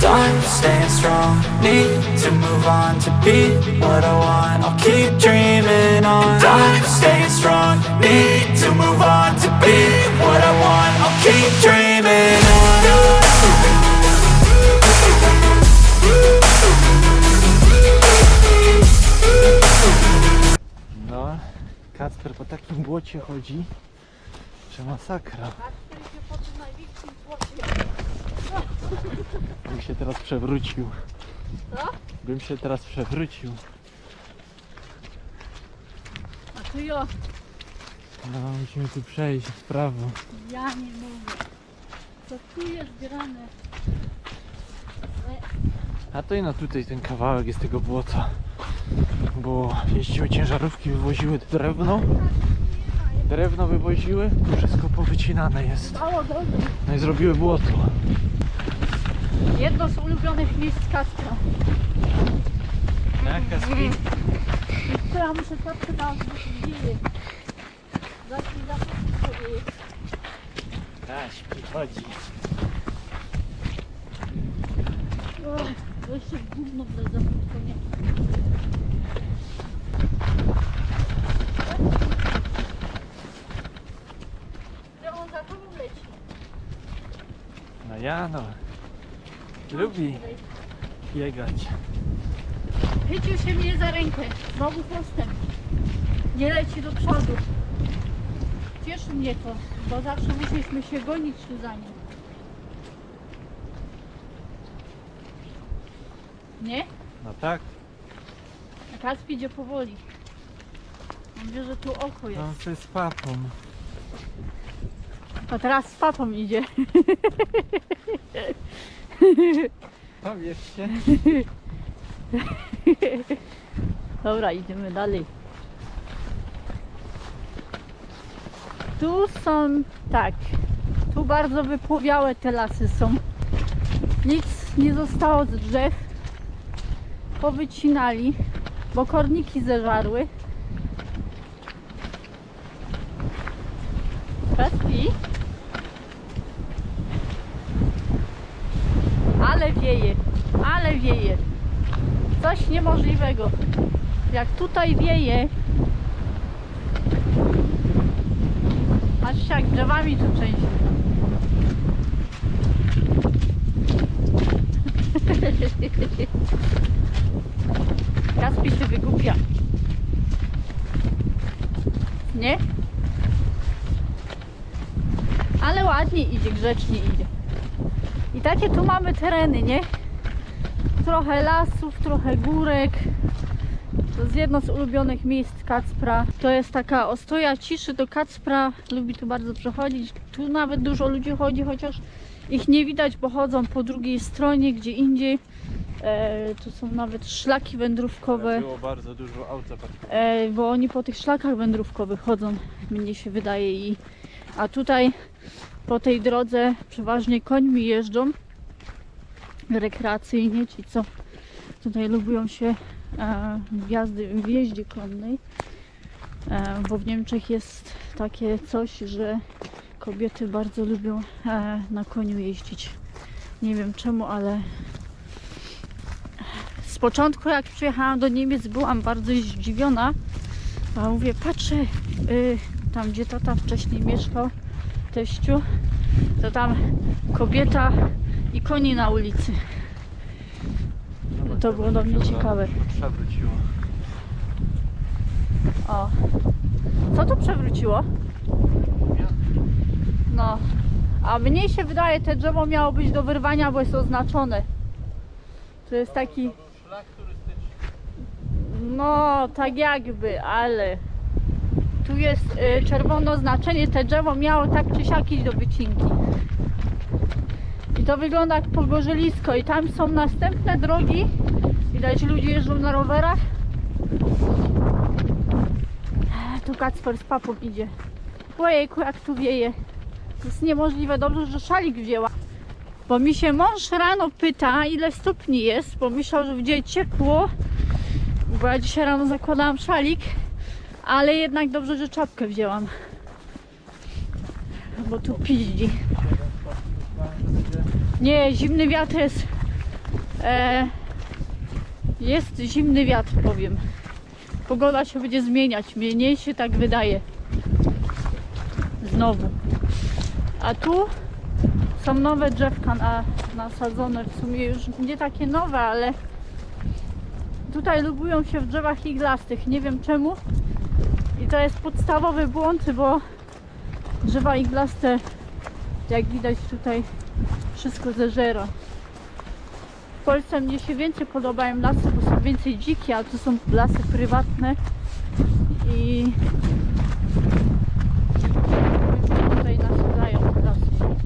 Time staying strong, need to move on to be what I want. I'll keep dreaming on. Time staying strong, need to move on to be what I want. I'll keep dreaming on. No, Kacper po takim błocie chodzi, że masakra. Bym się teraz przewrócił. Co? Bym się teraz przewrócił. A to ja, No, musimy tu przejść w prawo. ja nie mogę. Co tu jest grane? A to i no tutaj ten kawałek jest tego błota. Bo jeździły ciężarówki, wywoziły drewno. Drewno wywoziły, tu wszystko powycinane jest. No i zrobiły błoto. Jedno z ulubionych miejsc Kacpra. Tak? To ja muszę patrzeć na dzieje. Zacznij zacząć sobie. Tak, śpi, chodzi. O, to jeszcze gówno wlezę, leci. No ja no. Lubi biegać. Chycił się mnie za rękę. Znowu postęp. Nie leci do przodu. Cieszy mnie to, bo zawsze musieliśmy się gonić tu za nim. Nie? No tak, A idzie powoli. On wie, że tu oko jest. no to jest papą. A teraz z papą idzie. Powiesz się. Dobra, idziemy dalej. Tu są, tak, tu bardzo wypłowiałe te lasy są. Nic nie zostało z drzew. Powycinali, bo korniki zeżarły. Peski. Ale wieje, ale wieje. Coś niemożliwego. Jak tutaj wieje, patrzcie jak drzewami tu trzęsie. Kaspi się wygłupia. Nie? Ale ładnie idzie, grzecznie idzie. I takie tu mamy tereny, nie? Trochę lasów, trochę górek. To jest jedno z ulubionych miejsc Kacpra. To jest taka ostoja ciszy do Kacpra. Lubi tu bardzo przechodzić. Tu nawet dużo ludzi chodzi, chociaż ich nie widać, bo chodzą po drugiej stronie, gdzie indziej. E, tu są nawet szlaki wędrówkowe, Było bardzo dużo aut e, bo oni po tych szlakach wędrówkowych chodzą, mnie się wydaje. I, a tutaj po tej drodze przeważnie końmi jeżdżą rekreacyjnie, ci co tutaj lubią się e, jazdy, w jeździe konnej, e, bo w Niemczech jest takie coś, że kobiety bardzo lubią e, na koniu jeździć. Nie wiem czemu, ale z początku jak przyjechałam do Niemiec byłam bardzo zdziwiona, a mówię, patrzę y, tam gdzie tata wcześniej mieszkał, teściu, to tam kobieta i koni na ulicy. To było dla mnie ciekawe. Przewróciło. O. Co tu przewróciło? No. A mnie się wydaje, te drzewo miało być do wyrwania, bo jest oznaczone. To jest taki. No, tak jakby, ale. Tu jest y, czerwone oznaczenie. Te drzewo miało tak czy siak iść do wycinki. I to wygląda jak pogorzelisko. I tam są następne drogi. Widać, ludzie jeżdżą na rowerach. Tu Kacper z papą idzie. Ojejku, jak tu wieje. To jest niemożliwe. Dobrze, że szalik wzięła. Bo mi się mąż rano pyta, ile stopni jest, bo myślał, że będzie ciepło. Bo ja dzisiaj rano zakładałam szalik, ale jednak dobrze, że czapkę wzięłam. Bo tu piździ. Nie, zimny wiatr jest. E, jest zimny wiatr, powiem. Pogoda się będzie zmieniać. Mniej się tak wydaje. Znowu. A tu są nowe drzewka na, nasadzone. W sumie już nie takie nowe, ale tutaj lubują się w drzewach iglastych. Nie wiem czemu. I to jest podstawowy błąd, bo drzewa iglaste, jak widać tutaj, wszystko zeżera. W Polsce mnie się więcej podobają lasy, bo są więcej dzikie, a tu są lasy prywatne i tutaj nasadzają lasy.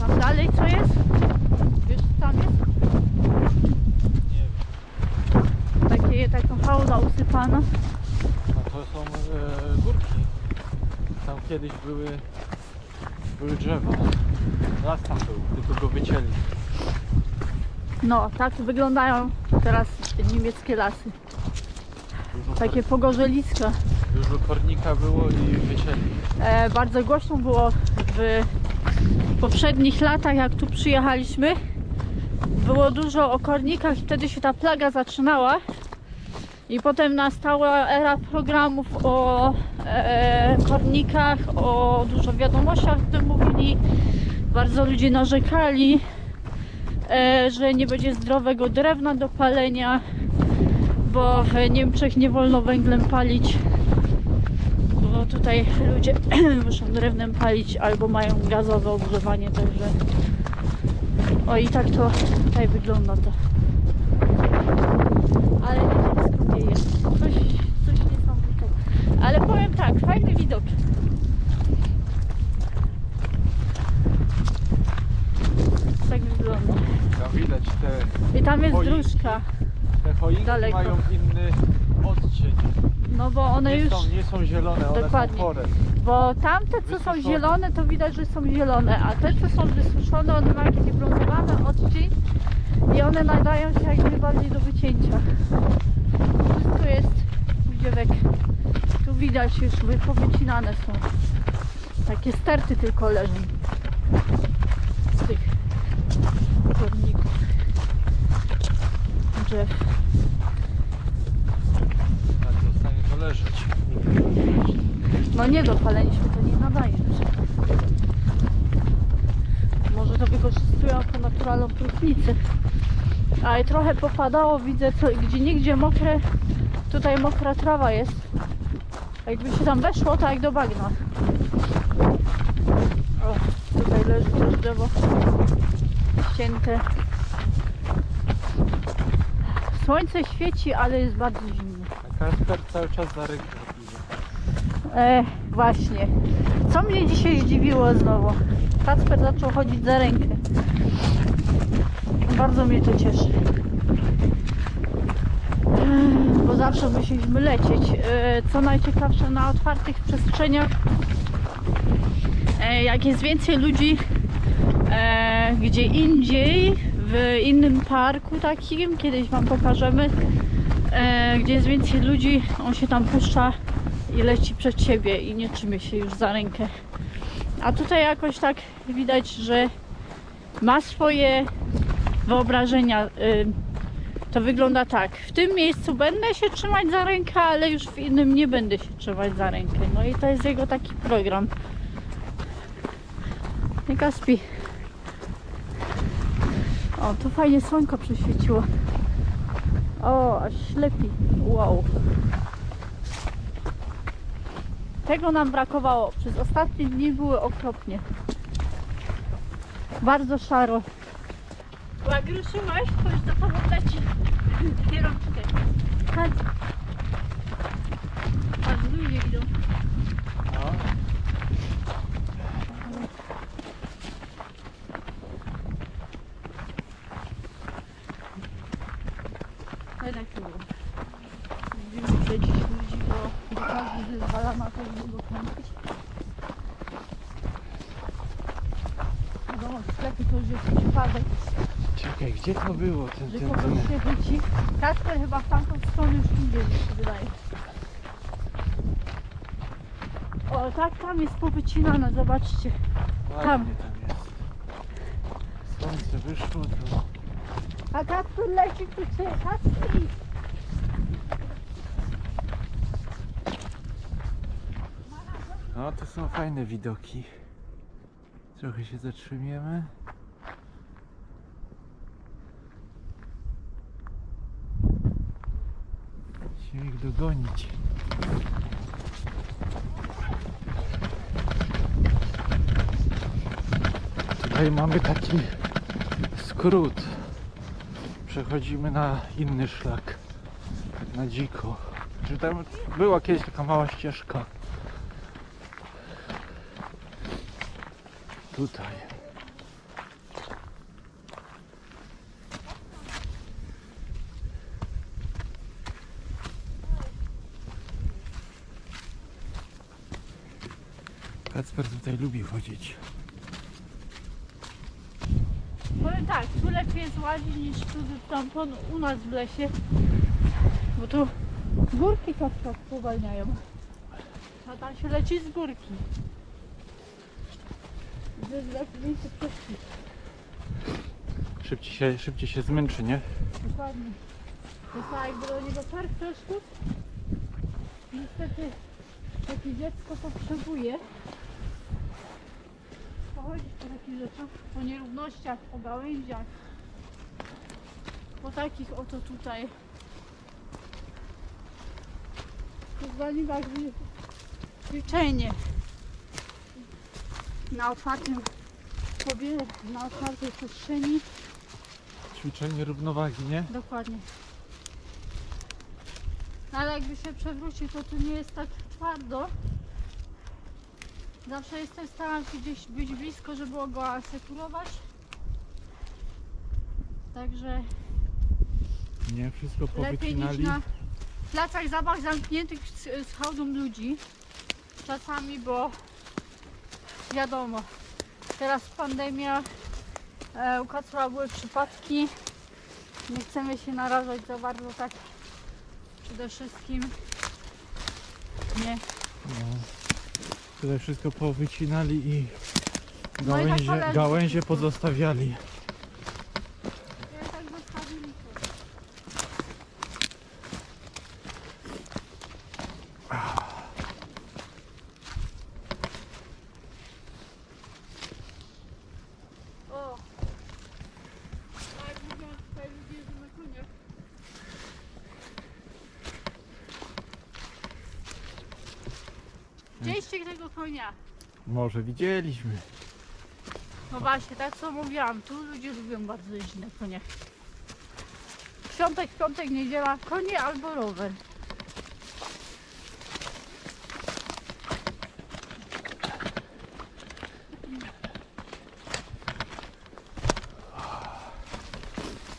Tam dalej co jest? Wiesz co tam jest? Takie, taka fauna usypana. A to są e, górki. Tam kiedyś były drzewa. Las tam był, tylko go wycięli. No, tak wyglądają teraz niemieckie lasy. Dużo, Takie pogorzeliska. dużo kornika było i wycięli. E, bardzo głośno było w poprzednich latach, jak tu przyjechaliśmy. Było dużo o kornikach i wtedy się ta plaga zaczynała. I potem nastała era programów o e, kornikach, o dużo wiadomościach o tym mówili. Bardzo ludzie narzekali, e, że nie będzie zdrowego drewna do palenia, bo w Niemczech nie wolno węglem palić bo tutaj ludzie muszą drewnem palić albo mają gazowe ogrzewanie, także o i tak to tutaj wygląda to. Ale nie wiem skąd jest. Coś, coś niesamowitego. Ale powiem tak, fajny widok. Tak wygląda. Tam widać te, I tam jest Choinki. dróżka. te choinki Daleko. mają inny odcień. No bo one nie, już. są, nie są zielone, one Dokładnie. są chore. Bo tamte, co są Wysuszone. zielone, to widać, że są zielone, a te, co są wysuszone, one mają taki brązowany odcień i one nadają się jak najbardziej do wycięcia. Wszystko jest wdziewek. Tu widać już, wy- powycinane są. Takie sterty tylko leżą z tych korników drzew. Tak zostanie to leżeć. No nie dopaleniśmy, to nie nadaje. Może to wykorzystują jako naturalną próchnicę. Ale trochę popadało, widzę, co, gdzie nigdzie mokre, tutaj mokra trawa jest. A Jakby się tam weszło, to jak do bagna. O, tutaj leży też drzewo ścięte. Słońce świeci, ale jest bardzo zimno. A Kasper cały czas za rękę idzie. E, właśnie. Co mnie dzisiaj zdziwiło znowu? Kacper zaczął chodzić za rękę. Bardzo mnie to cieszy. Ech, Bo zawsze musieliśmy lecieć. E, Co najciekawsze na otwartych przestrzeniach, e, jak jest więcej ludzi e, gdzie indziej, w innym parku takim, kiedyś Wam pokażemy, e, gdzie jest więcej ludzi, on się tam puszcza i leci przed siebie i nie trzymie się już za rękę. A tutaj jakoś tak widać, że ma swoje wyobrażenia. Y, To wygląda tak. W tym miejscu będę się trzymać za rękę, ale już w innym nie będę się trzymać za rękę. No i to jest jego taki program. Nie Kaspi. O, tu fajnie słonko przyświeciło. O, aż ślepi. Wow. Tego nam brakowało. Przez ostatnie dni były okropnie. Bardzo szaro. Jak ruszyłeś, to już do tobą leci. Chodź. Patrz, ludzie idą. No. Jednak tu było. kurde dziś ludzi, bo bo każdy wyzwala na to, żeby go kręcić. Wiadomo, w sklepie to już jest przypadek, Czekaj, gdzie to było? Ten, że ten, kogoś ten. się chyci. Kasper chyba w tamtą stronę już idzie, mi się wydaje. O, tak tam jest powycinane, zobaczcie. Ładnie tam jest. Słońce wyszło, to A Kasper leci tu się, Kasper! No to są fajne widoki. Trochę się zatrzymiemy. Musimy ich dogonić. Tutaj mamy taki skrót. Przechodzimy na inny szlak. Na dziko. Czy tam była kiedyś taka mała ścieżka. Tutaj. Kacper tutaj lubi chodzić. Powiem tak, tu lepiej jest łazić niż tu tam pon- u nas w lesie. Bo tu górki Kasper spowalniają. A tam się leci z górki. Lepiej przeszli. Szybciej się, szybciej się zmęczy, nie? Dokładnie. To tak jakby do niego park troszkę. Niestety takie dziecko potrzebuje pochodzić po takich rzeczach, po nierównościach, po gałęziach, po takich oto tutaj wyzwaniwach ży- życzenie na otwartym powietrzu, na otwartej przestrzeni. Ćwiczenie równowagi, nie? Dokładnie. No ale jakby się przewrócił, to tu nie jest tak twardo. Zawsze jestem staram się gdzieś być blisko, żeby go asekurować. Także Nie, wszystko lepiej niż powycinali. na placach zabaw zamkniętych z, z hałdą ludzi. Czasami, bo wiadomo, teraz pandemia, e, u Kacpra były przypadki. Nie chcemy się narażać za bardzo tak przede wszystkim. Nie. No. Tutaj wszystko powycinali i No tak gałęzie, gałęzie pozostawiali. Ja tak zostawili to. O! Tak mówią tutaj ludzie, że na koniach. Widzieliście tego konia? Może widzieliśmy. No właśnie, tak co mówiłam, tu ludzie lubią bardzo jeździć na koniach. Piątek, piątek, niedziela, konie albo rower.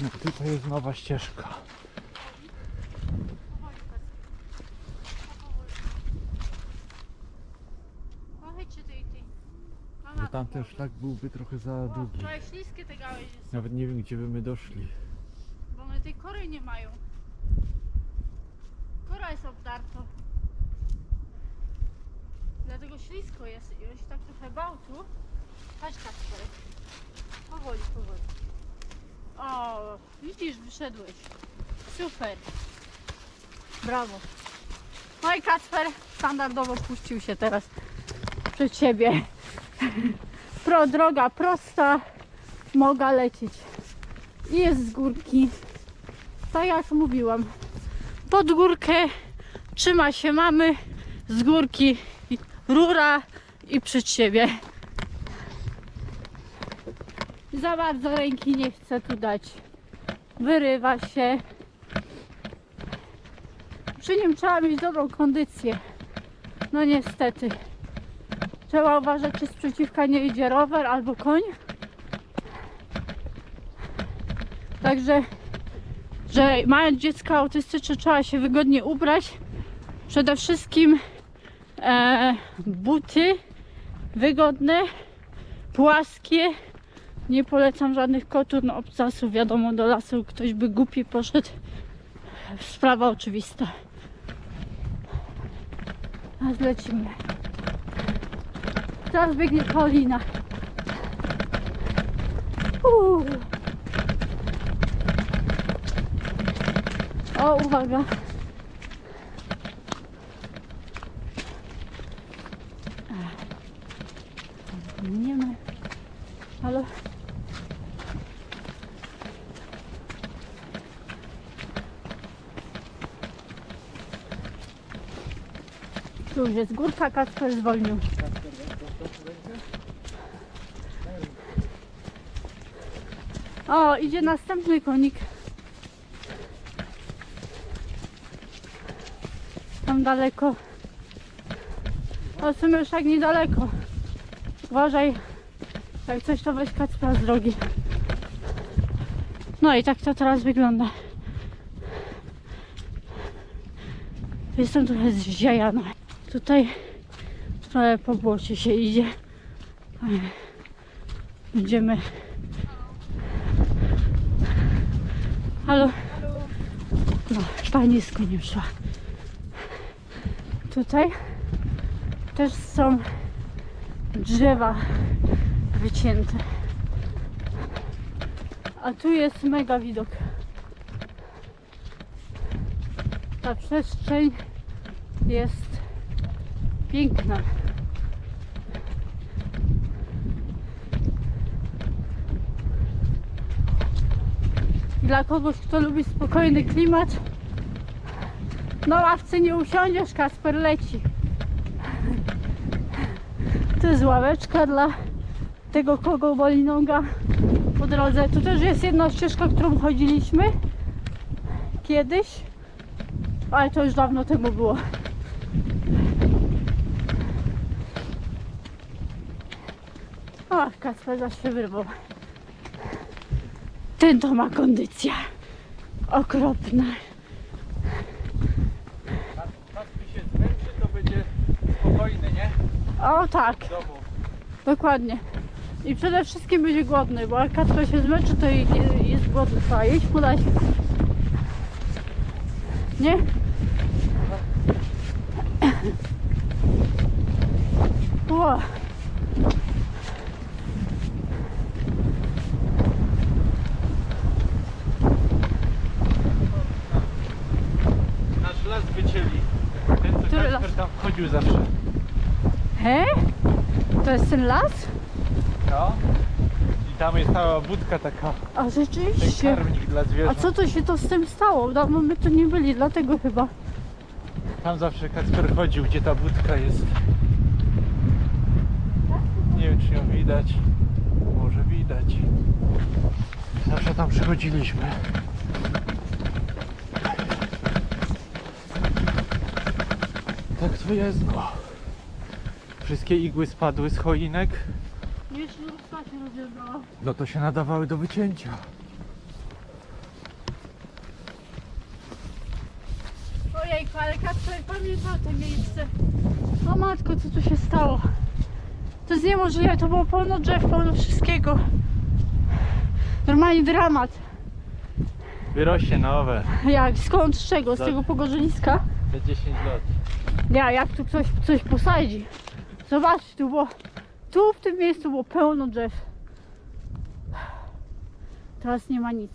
No tutaj jest nowa ścieżka. Pochydźcie tej, tej. Tamten szlak byłby trochę za długi. trochę śliskie te gałęzie są, Nawet nie wiem gdzie by my doszli. bo one tej kory nie mają. Kora jest obdarta. Dlatego ślisko jest i on się tak trochę bał tu. Chodź tak. Powoli, powoli. O, widzisz, wyszedłeś. Super. Brawo. No i Kacper standardowo puścił się teraz przed siebie. Pro, droga prosta, mogę lecieć. I jest z górki. Tak jak mówiłam. Pod górkę trzyma się mamy, z górki rura i przed siebie. Za bardzo ręki nie chcę tu dać. Wyrywa się. Przy nim trzeba mieć dobrą kondycję. No niestety. Trzeba uważać, czy z przeciwka nie idzie rower albo koń. Także że mając dziecko autystyczne trzeba się wygodnie ubrać. Przede wszystkim e, buty wygodne, płaskie. Nie polecam żadnych koturn, obcasów. Wiadomo, do lasu ktoś by głupi poszedł. Sprawa oczywista. A zlecimy. Teraz biegnie Paulina. O, uwaga. Nie ma. Halo? Tu już jest górka, Kacper zwolnił. O, idzie następny konik. Tam daleko. O, tak niedaleko. Uważaj, jak coś to weź Kacpra z drogi. No i tak to teraz wygląda. Jestem trochę zziajana. Tutaj trochę po błocie się idzie. Będziemy Halo? No, pani z koniem szła. Tutaj też są drzewa wycięte. A tu jest mega widok. Ta przestrzeń jest piękna. Dla kogoś, kto lubi spokojny klimat, na ławce nie usiądziesz, Kasper leci. To jest ławeczka dla tego, kogo boli noga po drodze. Tu też jest jedna ścieżka, którą chodziliśmy kiedyś, ale to już dawno temu było. Ach, Kasper zaś się wyrwał. Ten to ma kondycja. Okropna. Kacpi się zmęczy, to będzie spokojny, nie? O tak, dokładnie. I przede wszystkim będzie głodny, bo jak Kacper się zmęczy, to jest głodny. Trzeba jeść, podać. Nie? Ło. Nasz las wycięli. Ten, co Który Kacper las? tam wchodził zawsze. He? To jest ten las? No. I tam jest cała budka taka, A ten rzeczywiście. karmnik dla A zwierząt. co to się to z tym stało? Dawno my tu nie byli, dlatego chyba. Tam zawsze Kacper chodził, gdzie ta budka jest. Nie wiem, czy ją widać. Może widać. Zawsze tam przychodziliśmy. Tak to jest, no. Wszystkie igły spadły z choinek, Wiesz, lubka się rozjeżdżała. no to się nadawały do wycięcia. Ojejku, ale Kacper pamiętał to miejsce. O matko, co tu się stało? To jest niemożliwe, to było pełno drzew, pełno wszystkiego. Normalnie dramat. Wyrośnie nowe. Jak, skąd, z czego? Z Za- tego pogorzeliska? Za 10 lat. Ja, jak tu ktoś coś posadzi. Zobacz, tu było, tu w tym miejscu było pełno drzew. Teraz nie ma nic.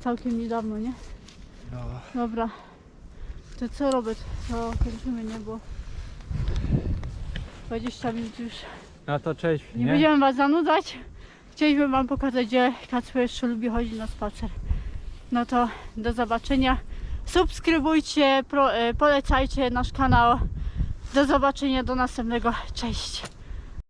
Całkiem niedawno, nie? No. Dobra. To co Robert? To kończymy, nie? Bo 20 minut już. No to cześć. Nie, będziemy Was zanudzać. Chcieliśmy Wam pokazać, gdzie Kacper jeszcze lubi chodzić na spacer. No to do zobaczenia. Subskrybujcie, e, polecajcie nasz kanał. Do zobaczenia, do następnego. Cześć!